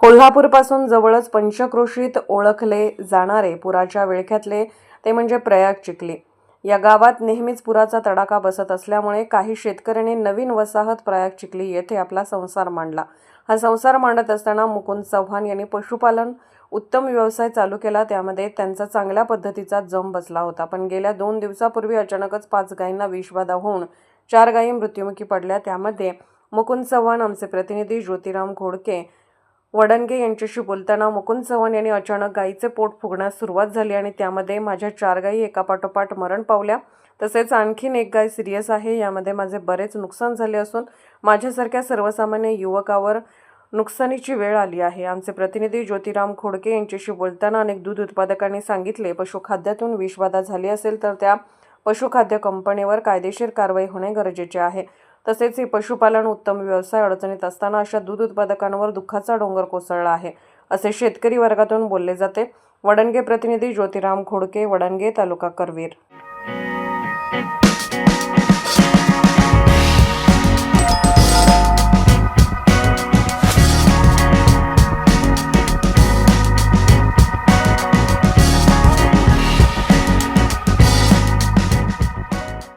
कोल्हापूरपासून जवळच पंचक्रोशीत ओळखले जाणारे पुराच्या विळख्यातले ते म्हणजे प्रयाग चिखली. या गावात नेहमीच पुराचा तडाखा बसत असल्यामुळे काही शेतकऱ्यांनी नवीन वसाहत प्रयाग चिखली येथे आपला संसार मांडला. हा संसार मांडत असताना मुकुंद चव्हाण यांनी पशुपालन उत्तम व्यवसाय चालू केला. त्यामध्ये त्यांचा चांगल्या पद्धतीचा जम बसला होता. पण गेल्या दोन दिवसापूर्वी अचानकच पाच गायींना विषबाधा होऊन चार गायी मृत्युमुखी पडल्या. त्यामध्ये मुकुंद चव्हाण आमचे प्रतिनिधी ज्योतिराम घोडके वडणगे यांच्याशी बोलताना मुकुंद चव्हाण यांनी अचानक गायीचे पोट फुगण्यास सुरुवात झाली आणि त्यामध्ये माझ्या चार गायी एकापाठोपाठ मरण पावल्या. तसेच आणखीन एक गाय सिरियस आहे. यामध्ये माझे बरेच नुकसान झाले असून माझ्यासारख्या सर्वसामान्य युवकावर नुकसानीची वेळ आली आहे. आमचे प्रतिनिधी ज्योतिराम खोडके यांच्याशी बोलताना अनेक दूध उत्पादकांनी सांगितले पशुखाद्यातून विषबाधा झाली असेल तर त्या पशुखाद्य कंपनीवर कायदेशीर कारवाई होणे गरजेचे आहे. तसेच ही पशुपालन उत्तम व्यवसाय अडचणीत असताना अशा दूध उत्पादकांवर दुःखाचा डोंगर कोसळला आहे असे शेतकरी वर्गातून बोलले जाते. वडणगे प्रतिनिधी ज्योतिराम खोडके वडणगे तालुका करवीर.